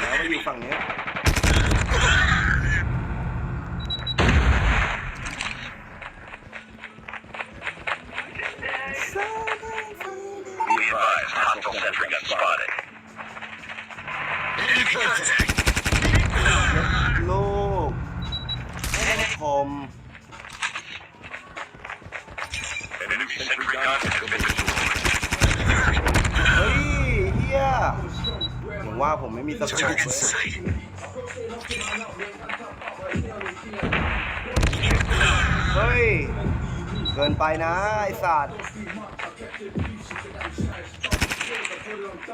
แล้วก็อยู่ฝั่งเนี้ย Be advised, hostile sentry gun spotted. ลูกคม Enemy sentry gun has been destroyed. เฮ้ยเฮียผมว่าผมไม่มีสโคปเลยเฮ้ย เกินไปนะไอสัตว์เฮ้ยกู ต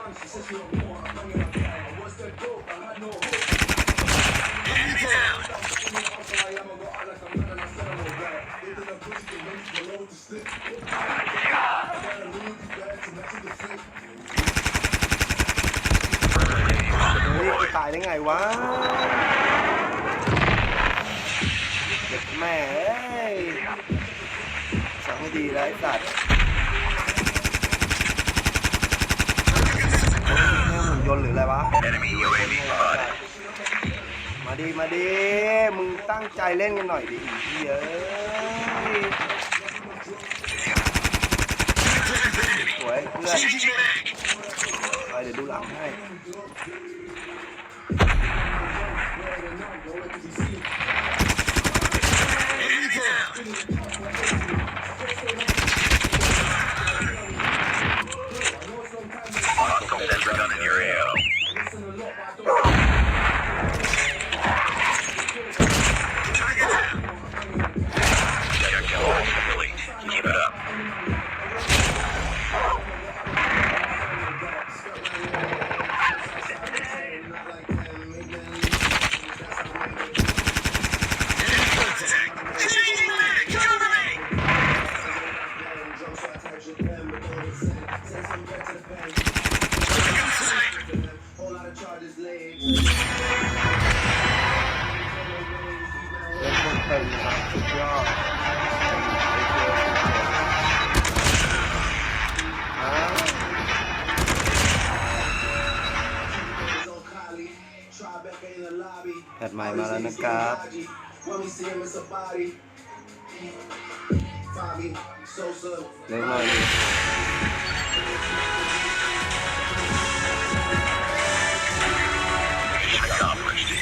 ายได้ไงวะเด็กแม่สังให้ดีไอ้สัตว์โอ้ยนี่หุ่น ยนต์หรืออะไรวะ Enemy UAV spotted. มาดีมาดีมึงตั้งใจเล่นกันหน่อยดิไอ้เหี้ยเอ้ยสวยเพื่อนไปเดี๋ยวดูหลังให้ เล่นครับสุดยอดอ่าแพทใหม่มาแล้วนะครับเร็วหน่อยดิ Accomplished.